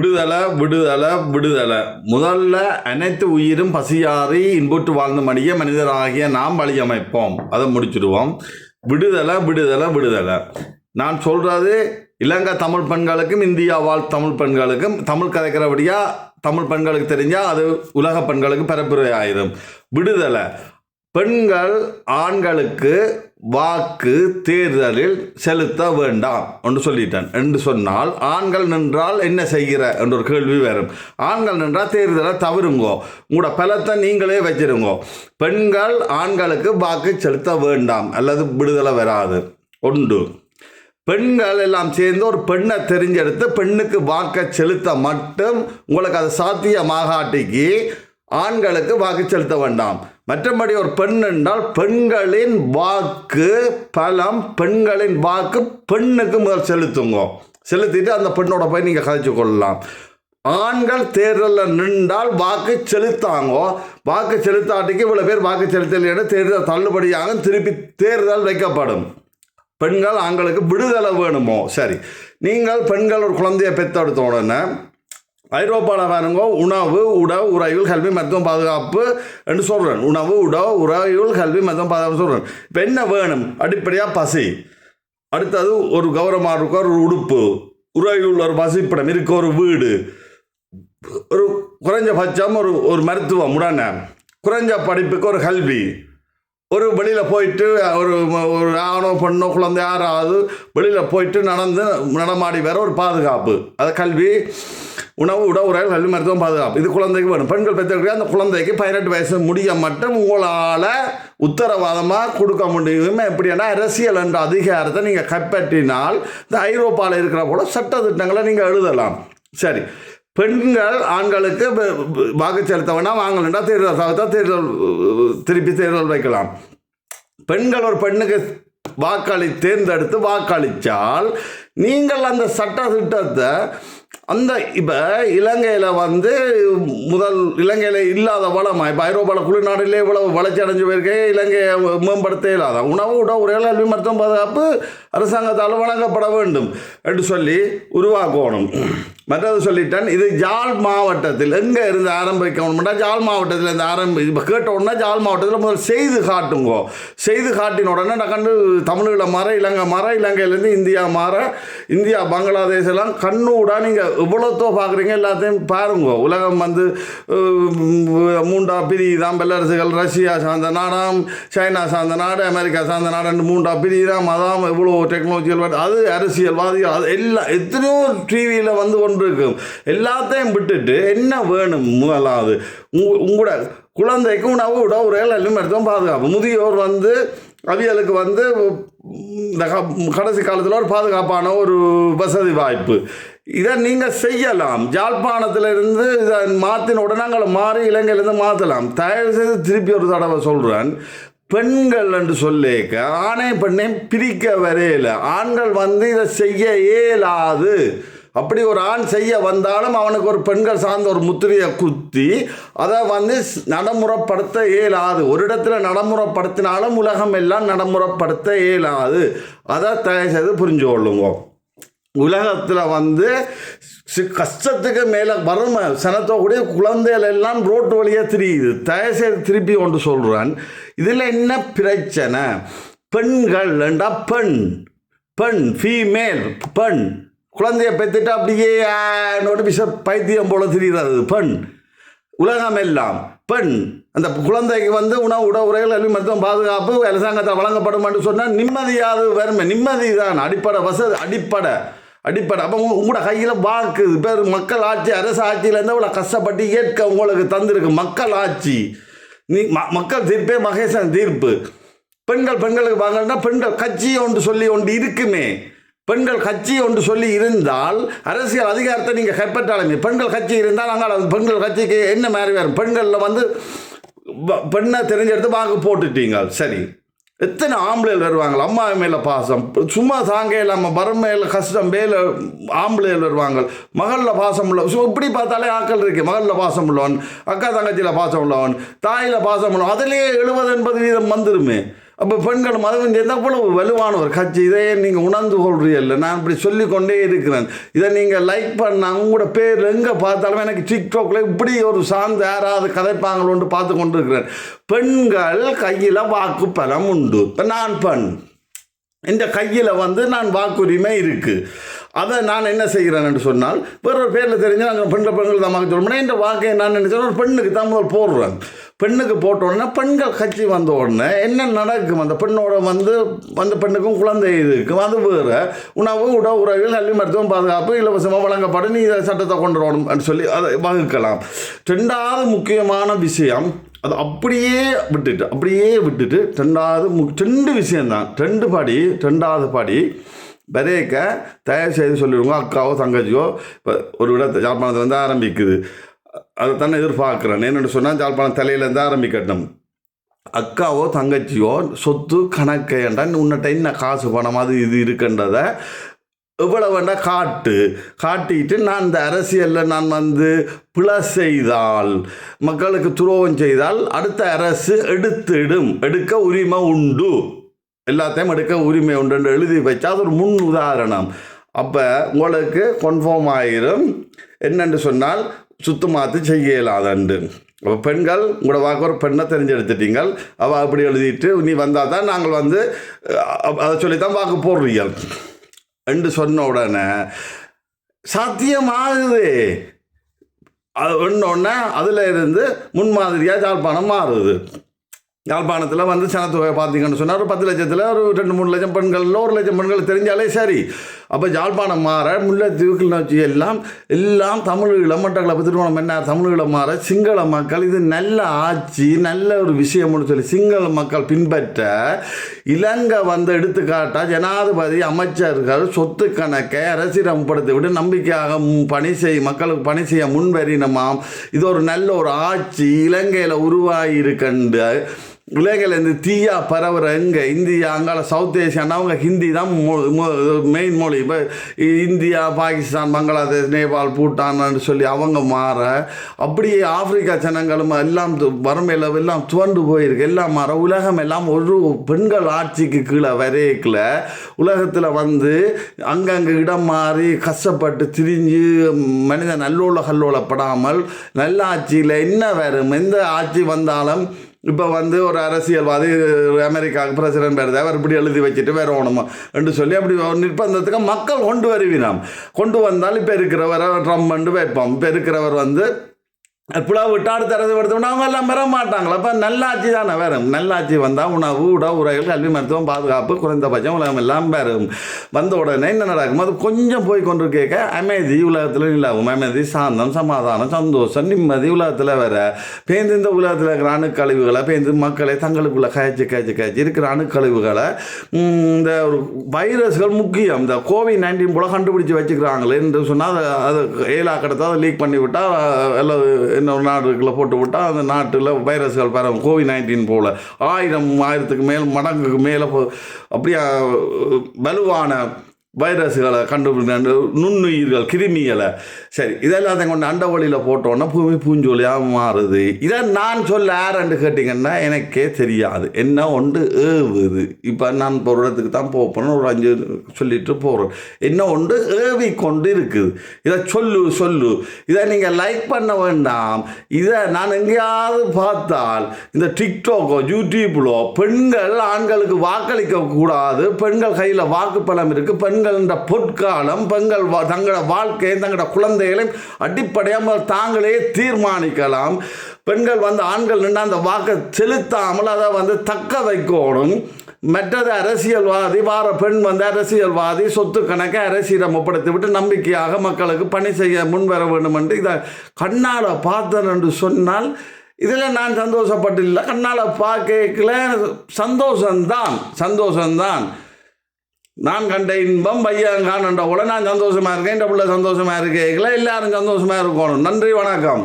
விடுதலை விடுதலை விடுதலை. முதல்ல அனைத்து உயிரும் பசியாறி இன்புற்று வாழ்ந்த மடிய மனிதராகிய நாம் வழியமைப்போம். அதை முடிச்சிடுவோம். விடுதலை விடுதலை விடுதலை. நான் சொல்கிறது இலங்கை தமிழ் பெண்களுக்கும் இந்தியா வாழ் தமிழ் பெண்களுக்கும் தமிழ் கதைக்கிறபடியாக தமிழ் பெண்களுக்கு தெரிஞ்சால் அது உலக பெண்களுக்கு பரப்புரை ஆயிரும் விடுதலை. பெண்கள் ஆண்களுக்கு வாக்கு தேர்தலில் செலுத்த வேண்டாம் என்று சொல்லிட்டேன். என்று சொன்னால் ஆண்கள் நின்றால் என்ன செய்கிற? என்ற ஒரு கேள்வி வரும். ஆண்கள் நின்றால் தேர்தலை தவறுங்கோ? உங்களோட பலத்தை நீங்களே வச்சிருங்கோ? பெண்கள் ஆண்களுக்கு வாக்கு செலுத்த வேண்டாம் அல்லது விடுதலை வராது. ஒன்று பெண்கள் எல்லாம் சேர்ந்து ஒரு பெண்ணை தெரிஞ்செடுத்து பெண்ணுக்கு வாக்கை செலுத்த மட்டும் உங்களுக்கு அது சாத்தியமாகாட்டிக்கு ஆண்களுக்கு வாக்கு செலுத்த வேண்டாம். மற்றபடி ஒரு பெண் என்றால் பெண்களின் வாக்கு பலம் பெண்களின் வாக்கு பெண்ணுக்கு முதல் செலுத்துங்க. செலுத்திட்டு அந்த பெண்ணோட போய் நீங்கள் கதைச்சு கொள்ளலாம். ஆண்கள் தேர்தலில் நின்றால் வாக்கு செலுத்தாங்கோ. வாக்கு செலுத்தாட்டிக்கு இவ்வளோ பேர் வாக்கு செலுத்தலைன்னு தேர்தல் தள்ளுபடியாக திருப்பி தேர்தல் வைக்கப்படும். பெண்கள் ஆண்களுக்கு விடுதலை வேணுமோ? சரி. நீங்கள் பெண்கள் ஒரு குழந்தையை பெற்றெடுத்த உடனே ஐரோப்பாவில் பாருங்க உணவு உட உறையுள் கல்வி மருத்துவம் பாதுகாப்பு என்று சொல்கிறேன் உணவு உட உறையுள் கல்வி மருத்துவம் பாதுகாப்பு சொல்கிறேன் இப்போ என்ன வேணும்? அடிப்படையாக பசி. அடுத்தது ஒரு கௌரவமாக இருக்க ஒரு உடுப்பு. உறையுள்ள ஒரு வசிப்பிடம் இருக்க ஒரு வீடு. ஒரு குறைஞ்சபட்சம் ஒரு ஒரு மருத்துவம் உடனே. குறைஞ்ச படிப்புக்கு ஒரு கல்வி. ஒரு வெளியில் போயிட்டு ஒரு ஒரு ஆணோ பெண்ணோ குழந்தை யாராவது வெளியில் போயிட்டு நடந்து நடமாடி வேற ஒரு பாதுகாப்பு. அது கல்வி உணவு உட கல்வி மருத்துவம் பாதுகாப்பு. இது குழந்தைக்கு வேணும். பெண்கள் பெற்ற அந்த குழந்தைக்கு பதினெட்டு வயசு முடிய மட்டும் உங்களால் உத்தரவாதமாக கொடுக்க முடியும். எப்படின்னா அரசியல் என்ற அதிகாரத்தை நீங்கள் கைப்பற்றினால் இந்த ஐரோப்பாவில் இருக்கிற போல சட்ட திட்டங்களை நீங்கள் எழுதலாம். சரி. பெண்கள் ஆண்களுக்கு வாக்கு செலுத்த வேண்டாம் வாங்கலண்டா தேர்தல் சாகுத்தா தேர்தல் திருப்பி தேர்தல் வைக்கலாம். பெண்கள் ஒரு பெண்ணுக்கு வாக்களி தேர்ந்தெடுத்து வாக்களித்தால் நீங்கள் அந்த சட்ட திட்டத்தை அந்த இப்போ இலங்கையில் வந்து முதல் இலங்கையில் இல்லாத வளமா இப்போ ஐரோப்பாவில் குளிர்நாடுலேயே இவ்வளவு வளர்ச்சி அடைஞ்சு போயிருக்கே இலங்கையை மேம்படுத்த இல்லாத உணவு உட உரையால் கல்வி மருத்துவம் பாதுகாப்பு அரசாங்கத்தால் வழங்கப்பட வேண்டும் என்று சொல்லி உருவாக்கணும். மற்றது சொல்லிட்டேன் இது ஜாழ் மாவட்டத்தில் எங்கே இருந்து ஆரம்பிக்கணும்னா ஜாழ் மாவட்டத்தில் இருந்து ஆரம்பி இப்போ கேட்ட உடனே ஜாழ் மாவட்டத்தில் முதல் செய்து காட்டுங்கோ. செய்து காட்டின உடனே நான் கண்டு தமிழீழ மாற இலங்கை மாற இலங்கையிலேருந்து இந்தியா மாற இந்தியா பங்களாதேஷ் எல்லாம் கண்ணூடாக நீங்கள் எவ்வளோத்தோ பார்க்குறீங்க எல்லாத்தையும் பாருங்க. உலகம் வந்து அஹ், மூண்டா பிரியுதான் பெல்லரசுகள் ரஷ்யா சார்ந்த நாடாம் சைனா சார்ந்த நாடு அமெரிக்கா சார்ந்த நாடு மூண்டா பிரிதான் அதாம் எவ்வளோ டெக்னாலஜிகள் அது அரசியல்வாதிகள் அது எல்லாம் எத்தனையோ டிவியில் வந்து கொண்டு இருக்கும் எல்லாத்தையும் விட்டுட்டு என்ன வேணும் முதலாவது? உங்களோட குழந்தைக்கு உணவு விட ஒரு எல்லாம் எடுத்தோம் பாதுகாப்பு. முதியோர் வந்து அவியலுக்கு வந்து இந்த க- கடைசி காலத்தில் ஒரு பாதுகாப்பான ஒரு வசதி வாய்ப்பு. இதை நீங்கள் செய்யலாம். ஜாழ்ப்பாணத்திலிருந்து இதை மாற்றின உடனே மாறி இலங்கையிலேருந்து மாற்றலாம் தயவு செய்து திருப்பி ஒரு தடவை சொல்கிறேன் பெண்கள் என்று சொல்லேக்க ஆணை பெண்ணை பிரிக்க வரையில ஆண்கள் வந்து இதை செய்ய இயலாது. அப்படி ஒரு ஆண் செய்ய வந்தாலும் அவனுக்கு ஒரு பெண்கள் சார்ந்த ஒரு முத்திரையை குத்தி அதை வந்து நடைமுறைப்படுத்த இயலாது. ஒரு இடத்துல நடைமுறைப்படுத்தினாலும் உலகம் எல்லாம் நடைமுறைப்படுத்த இயலாது. அதை தயவு செய்து புரிஞ்சு கொள்ளுங்க. உலகத்தில் வந்து கஷ்டத்துக்கு மேலே வறுமை சனத்தோடைய குழந்தைகள் எல்லாம் ரோட்டு வழியாக திரியுது. தயவுசெய்து திருப்பி ஒன்று சொல்கிறேன் இதில் என்ன பிரச்சனை? பெண்கள் என்றா பெண் பெண் ஃபீமேல் பெண். குழந்தைய பெற்றுட்டு அப்படியே நோட்டு பிச பைத்தியம் போல தெரிகிறது பெண். உலகம் எல்லாம் பெண். அந்த குழந்தைக்கு வந்து உணவு உட உரைகள் கல்வி மருத்துவம் பாதுகாப்பு அரசாங்கத்தால் வழங்கப்படும் என்று சொன்னால் நிம்மதியாவது வறுமை நிம்மதி தான் அடிப்படை வசதி அடிப்படை. அடிப்படை. அப்போ உங்களோட கையில் வாக்கு பேர் மக்கள் ஆட்சி அரசு ஆட்சியிலேருந்து இவ்வளோ கஷ்டப்பட்டு ஏற்க உங்களுக்கு தந்திருக்கு மக்கள் ஆட்சி. நீ ம மக்கள் தீர்ப்பே மகேசன் தீர்ப்பு. பெண்கள் பெண்களுக்கு வாங்கினா பெண்கள் கட்சி ஒன்று சொல்லி ஒன்று இருக்குமே. பெண்கள் கட்சி ஒன்று சொல்லி இருந்தால் அரசியல் அதிகாரத்தை நீங்கள் கைப்பற்றாலுமே. பெண்கள் கட்சி இருந்தால் அங்கே அந்த பெண்கள் கட்சிக்கு என்ன மாதிரி வேறு பெண்களில் வந்து வ- பெண்ணை தெரிஞ்செடுத்து வாக்கு போட்டுட்டீங்க. சரி. எத்தனை ஆம்பளைகள் வருவாங்க? அம்மா மேலே பாசம். சும்மா தாங்க இல்லாமல் வறுமையில் கஷ்டம் மேலே ஆம்பளைகள் வருவாங்க. மகளில் பாசம் உள்ள ஸோ இப்படி பார்த்தாலே ஆக்கள் இருக்குது மகளில் பாசம் உள்ளவன் அக்கா தங்கச்சியில் பாசம் உள்ளவன் தாயில் பாசம் உள்ளவன். அதிலேயே எழுபது எண்பது வீதம் வந்துருமே. அப்போ பெண்களும் அதுவும் சேர்ந்து அவ்வளவு வலுவான ஒரு கட்சி இதை நீங்கள் உணர்ந்து கொள்றீர்கள் நான் இப்படி சொல்லிக்கொண்டே இருக்கிறேன். இதை நீங்கள் லைக் பண்ண உங்களோட பேர் எங்கே பார்த்தாலும் எனக்கு டிக்டாக்ல இப்படி ஒரு சார்ந்து யாராவது கதைப்பாங்களோன்னு பார்த்து கொண்டு இருக்கிறேன் பெண்கள் கையில் வாக்கு பலம் உண்டு. இப்போ நான் பெண். இந்த கையில் வந்து நான் வாக்குரிமை இருக்குது அதை நான் என்ன செய்கிறேன் என்று சொன்னால் வேற ஒரு பேரில் தெரிஞ்சு நாங்கள் பெண்கள் பெண்கள் தான் வாக்கு என்ற இந்த வாக்கை நான் நினைச்சேன் ஒரு பெண்ணுக்கு தான் முதல் போடுறேன். பெண்ணுக்கு போட்ட உடனே பெண்கள் கட்சி வந்த உடனே என்ன நடக்கும்? அந்த பெண்ணோட வந்து அந்த பெண்ணுக்கும் குழந்தை இருக்கும் அது வேறு. உணவு உட உறவில் கல்வி மருத்துவம் பாதுகாப்பு இலவசமாக வழங்கப்படும் நீ இதை சட்டத்தை கொண்டு வரணும் சொல்லி அதை வகுக்கலாம். ரெண்டாவது முக்கியமான விஷயம் அது அப்படியே விட்டுட்டு அப்படியே விட்டுட்டு ரெண்டாவது மு ரெண்டு விஷயம்தான். ரெண்டு படி ரெண்டாவது படி விதைக்க தயவு செய்து சொல்லிடுவோம். அக்காவோ தங்கச்சியோ இப்போ ஒரு விட யாழ்ப்பாணத்துலேருந்து ஆரம்பிக்குது. அதை தானே எதிர்பார்க்குறேன். என்னென்னு சொன்னால் யாழ்ப்பாணம் தலையிலேருந்து ஆரம்பிக்கட்டும். அக்காவோ தங்கச்சியோ சொத்து கணக்கு என்றால் உன்னிட்ட என்ன காசு பணம் அது இது இருக்குன்றதை இவ்வளோ வேண்டாம் காட்டு. காட்டிட்டு நான் இந்த அரசியலில் நான் வந்து பிழை செய்தால் மக்களுக்கு துரோகம் செய்தால் அடுத்த அரசு எடுத்துடும். எடுக்க உரிமை உண்டு. எல்லாத்தையும் எடுக்க உரிமை உண்டு எழுதி வச்சா அது ஒரு முன் உதாரணம். அப்போ உங்களுக்கு கன்ஃபார்ம் ஆயிரும். என்னென்று சொன்னால் சுத்தமாத்து செய்யலாதண்டு. அப்போ பெண்கள் உங்களோட வாக்கு ஒரு பெண்ணை தெரிஞ்செடுத்துட்டீங்கள். அவள் அப்படி எழுதிட்டு நீ வந்தால் தான் நாங்கள் வந்து அதை அதை சொல்லித்தான் வாக்கு போடுறீங்க என்று சொன்ன உடனே சாத்தியமாகுது. அது ஒன்று அதில் இருந்து முன்மாதிரியாக ஜாழ்ப்பாணம் மாறுது. யாழ்ப்பாணத்தில் வந்து சனத்தொகை பார்த்தீங்கன்னு சொன்னால் ஒரு பத்து லட்சத்தில் ஒரு ரெண்டு மூணு லட்சம் பெண்கள் ஒரு லட்சம் பெண்கள் தெரிஞ்சாலே சரி. அப்போ யாழ்ப்பாணம் மாற முல்லைத்தீவு கிளிநொச்சி எல்லாம் எல்லாம் தமிழ் இளமட்டங்களை திருமணம் என்ன தமிழீழம் மாற சிங்கள மக்கள் இது நல்ல ஆட்சி நல்ல ஒரு விஷயம்னு சொல்லி சிங்கள மக்கள் பின்பற்ற இலங்கை வந்து எடுத்துக்காட்டால் ஜனாதிபதி அமைச்சர்கள் சொத்து கணக்கை அரசியலமைப்படுத்தி விட நம்பிக்கையாக பணி செய் மக்களுக்கு பணி செய்ய முன்வரினமாம் இது ஒரு நல்ல ஒரு ஆட்சி இலங்கையில் உருவாகி இருக்கண்டு இந்த தீயா பரவுற எங்கே? இந்தியா அங்கால சவுத் ஏசியானா அவங்க ஹிந்தி தான் மெயின் மொழி. இப்போ இந்தியா பாகிஸ்தான் பங்களாதேஷ் நேபாள் பூட்டான்னு சொல்லி அவங்க மாற அப்படியே ஆப்பிரிக்கா ஜனங்களும் எல்லாம் வறுமையில் எல்லாம் துவண்டு போயிருக்கு. எல்லாம் மாற உலகம் எல்லாம் ஒரு பெண்கள் ஆட்சிக்கு கீழே வரையக்கில். உலகத்தில் வந்து அங்கங்கே இடம் மாறி கஷ்டப்பட்டு திரிஞ்சு மனிதன் நல்லோல கல்லோலப்படாமல் நல்ல ஆட்சியில் என்ன வரும்? எந்த ஆட்சி வந்தாலும் இப்போ வந்து ஒரு அரசியல்வாதி அமெரிக்காவுக்கு பிரசிடென்ட் வருது அவர் இப்படி எழுதி வச்சுட்டு வேற ஒன்றுமா என்று சொல்லி அப்படி நிர்பந்தத்துக்கு மக்கள் கொண்டு வருவினாம். கொண்டு வந்தால் இப்போ இருக்கிறவர் ட்ரம் வைப்போம் இப்போ இருக்கிறவர் வந்து புலா விட்டாடு தரது அரசு படுத்தோம்னா அவங்க எல்லாம் பெற மாட்டாங்களா? அப்போ நல்லாட்சி தானே வரும் நல்லாட்சி வந்தால் உணவு உட உரைகள் கல்வி மருத்துவம் பாதுகாப்பு குறைந்தபட்சம் உலகம் எல்லாம் வேறும் வந்த உடனே என்ன நடக்கும் அது கொஞ்சம் போய் கொண்டு கேட்க அமைதி உலகத்தில் நிலவும். அமைதி சாந்தம் சமாதானம் சந்தோஷம் நிம்மதி உலகத்தில் வேற பேந்து இந்த உலகத்தில் இருக்கிற அணுக்கழிவுகளை பேந்து மக்களை தங்களுக்குள்ள காய்ச்சி காய்ச்சி காய்ச்சி இருக்கிற அணுக்கழிவுகளை இந்த ஒரு வைரஸ்கள் முக்கியம். இந்த கோவிட் நைன்டீன் போல கண்டுபிடிச்சி வச்சுக்கிறாங்களே என்று சொன்னால் அதை அதை ஏலா கடத்தை அதை லீக் பண்ணி விட்டால் எல்லாம் இன்னொரு நாடுகளை போட்டு விட்டால் அந்த நாட்டில் வைரஸ்கள் பரவும். கோவிட் நைன்டீன் போல். ஆயிரம் ஆயிரத்துக்கு மேல் மடங்குக்கு மேலே அப்படியே வலுவான வைரஸ்களை கண்டுபிடிக்க நுண்ணுயிர்கள் கிருமிகளை. சரி இதெல்லாம் கொண்டு அண்டவழியில் போட்டோன்னா பூமி பூஞ்சொலியாக மாறுது. இதை நான் சொல்ல யாருன்னு கேட்டிங்கன்னா எனக்கே தெரியாது. என்ன ஒன்று ஏவுது. இப்போ நான் ஒரு இடத்துக்கு தான் போகணும் ஒரு அஞ்சு சொல்லிட்டு போகிறேன் என்ன ஒன்று ஏவி கொண்டு இருக்குது இதை சொல்லு சொல்லு. இதை நீங்கள் லைக் பண்ண வேண்டாம். இதை நான் எங்கேயாவது பார்த்தால் இந்த டிக்டாக்கோ யூடியூப்லோ பெண்கள் ஆண்களுக்கு வாக்களிக்க கூடாது பெண்கள் கையில் வாக்குப்பலம் இருக்குது பெண் இந்த பொற்காலம் பெண்கள் வா- தங்களோட வாழ்க்கையை தங்களோட குழந்தைகளையும் அடிப்படையாக தாங்களே தீர்மானிக்கலாம். பெண்கள் வந்து ஆண்கள் நின்று அந்த வாக்கை செலுத்தாமல் அதை வந்து தக்க வைக்கணும். மற்றது அரசியல்வாதி வார பெண் வந்து அரசியல்வாதி சொத்து கணக்கை அரசியலம் ஒப்படைத்து விட்டு நம்பிக்கையாக மக்களுக்கு பணி செய்ய முன்வர வேண்டும் என்று இதை கண்ணால் பார்த்தேன் என்று சொன்னால் இதில் நான் சந்தோஷப்பட்டில்லை. கண்ணால் பார்க்கல. சந்தோஷம்தான் சந்தோஷம்தான். நான் கண்ட இன்பம் பையன் காணண்ட உடனே நான் சந்தோஷமாக இருக்கேன் இந்த பிள்ளை சந்தோஷமாக இருக்கேன் எல்லாரும் சந்தோஷமாக இருக்கணும் நன்றி வணக்கம்.